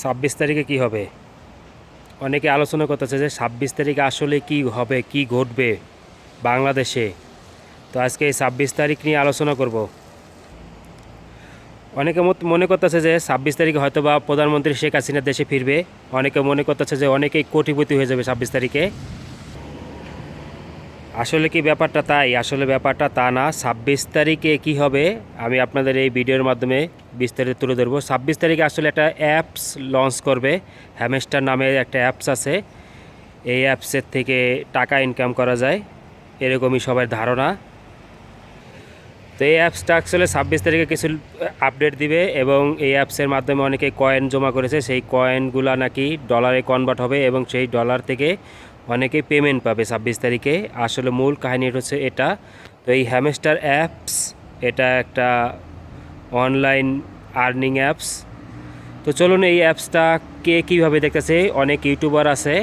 ছাব্বিশ তারিখে কি হবে? অনেকে আলোচনা করতেছে যে ছাব্বিশ তারিখে আসলে কি হবে, কি ঘটবে বাংলাদেশে। তো আজকে এই ছাব্বিশ তারিখ নিয়ে আলোচনা করব। অনেকে মনে করতেছে যে ছাব্বিশ তারিখে হয়তো বা প্রধানমন্ত্রী শেখ হাসিনা দেশে ফিরবে। অনেকে মনে করতেছে যে অনেকেই কোটিপতি হয়ে যাবে ছাব্বিশ তারিখে। আসলে কি ব্যাপারটা তাই? আসলে ব্যাপারটা তা না। ছাব্বিশ তারিখে কি হবে? আমি আপনাদের এই ভিডিওর মাধ্যমে বিস্তারিত তুলে ধরবো। ছাব্বিশ তারিখে আসলে একটা অ্যাপস লঞ্চ করবে। হ্যামেস্টার নামে একটা অ্যাপস আছে। এই অ্যাপসের থেকে টাকা ইনকাম করা যায়। এরকমই সবার ধারণা। তো এই অ্যাপসটা আসলে ছাব্বিশ তারিখে কিছু আপডেট দিবে এবং এই অ্যাপসের মাধ্যমে অনেকে কয়েন জমা করেছে। সেই কয়েনগুলা নাকি ডলারে কনভার্ট হবে এবং সেই ডলার থেকে অনেকে পেমেন্ট পাবে ছাব্বিশ তারিখে। আসলে মূল কাহিনী হচ্ছে এটা। তো এই হ্যামেস্টার অ্যাপস এটা একটা অনলাইন আর্নিং অ্যাপস তো চলুন এই অ্যাপসটা কে কীভাবে দেখতেছে? অনেক ইউটিউবার আছে।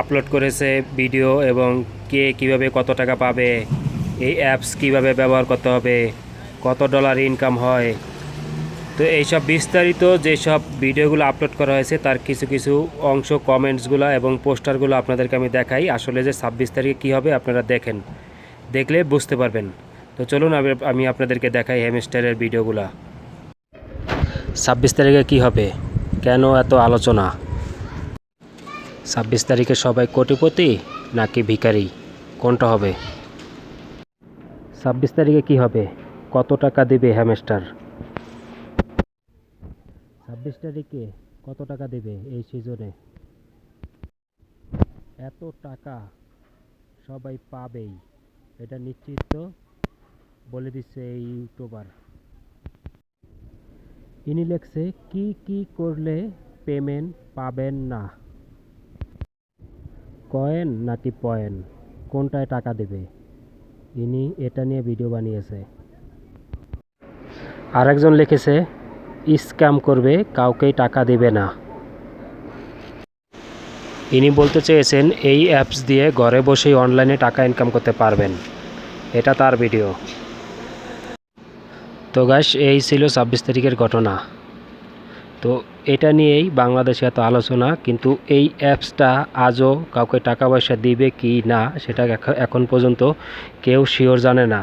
আপলোড করেছে ভিডিও এবং কে কীভাবে কত টাকা পাবে? এই অ্যাপস কীভাবে ব্যবহার করতে হবে? কত ডলার ইনকাম হয়? তো এইসব বিস্তারিত যেসব ভিডিওগুলো আপলোড করা হয়েছে, তার কিছু কিছু অংশ কমেন্টসগুলো এবং পোস্টারগুলো আপনাদেরকে আমি দেখাই। আসলে যে ছাব্বিশ তারিখে কী হবে আপনারা দেখেন, দেখলে বুঝতে পারবেন। তো চলুন আমি- আপনাদেরকে দেখাই হ্যামস্টারের ভিডিওগুলো। ছাব্বিশ তারিখে কী হবে? কেন এত আলোচনা? ছাব্বিশ তারিখে সবাই কোটিপতি নাকি ভিখারি? কোনটা হবে? ছাব্বিশ তারিখে কি হবে? কত টাকা দেবে হ্যামস্টার ছাব্বিশ তারিখে কত টাকা দেবে এই সিজনে? এত টাকা সবাই পাবেই, এটা নিশ্চিত বলে দিচ্ছে এই ইউটিউবার। ইনি লেখছে, কি কি করলে পেমেন্ট পাবেন না? কয়েন নাকি পয়েন কোনটায় টাকা দেবে? ইনি এটা নিয়ে ভিডিও বানিয়েছে। আরেকজন লিখেছে স্ক্যাম করবে, কাউকেই টাকা দেবে না। ইনি বলতে চেয়েছেন, এই অ্যাপস দিয়ে ঘরে বসেই অনলাইনে টাকা ইনকাম করতে পারবেন। এটা তার ভিডিও। তো গাছ এই ছিল ছাব্বিশ তারিখের ঘটনা। তো এটা নিয়েই বাংলাদেশে এত আলোচনা, কিন্তু এই অ্যাপসটা আজও কাউকে টাকা পয়সা দিবে কি না, সেটা এখন পর্যন্ত কেউ শিওর জানে না।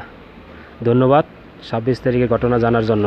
ধন্যবাদ ছাব্বিশ তারিখের ঘটনা জানার জন্য।